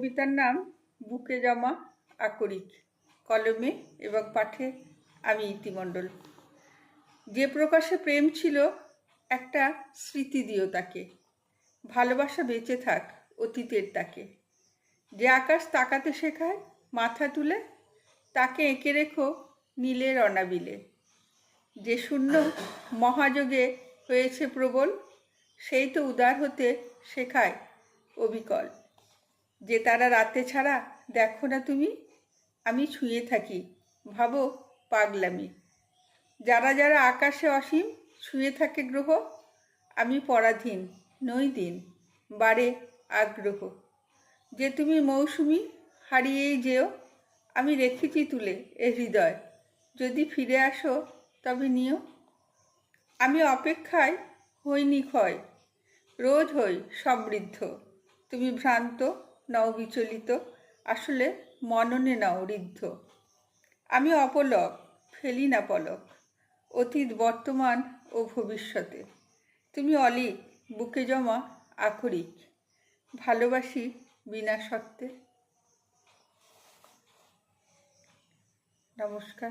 কবিতার নাম বুকে জমা আকরিক, কলমে এবং পাঠে আমি ইতিমণ্ডল। যে প্রকাশে প্রেম ছিল, একটা স্মৃতি দিও তাকে। ভালোবাসা বেঁচে থাক অতীতের তাকে। যে আকাশ তাকাতে শেখায়, মাথা তুলে, তাকে এঁকে রেখো নীলের অনাবিলে। যে শূন্য মহাযোগে হয়েছে প্রবল, সেই তো উদার হতে শেখায় অবিকল। যে তারা রাতে ছাড়া দেখো না তুমি, আমি ছুঁয়ে থাকি। ভাবো পাগলামি। যারা যারা আকাশে অসীম ছুঁয়ে থাকে গ্রহ, আমি পরাধীন, নই দিন বারে আগ্রহ। যে তুমি মৌসুমি, হারিয়েই যেও, আমি রেখেছি তুলে এ হৃদয়। যদি ফিরে আসো, তবে নিও। আমি অপেক্ষায় হইনি ক্ষয় রোজ হই সমৃদ্ধ। তুমি ভ্রান্ত নও বিচলিত। আসলে মননে নাও ঋদ্ধ। আমি অপলক, ফেলি না পলক। অতীত, বর্তমান ও ভবিষ্যতে। তুমি অলিক, বুকে জমা আখরিক। ভালোবাসি বিনা সত্ত্বে। নমস্কার।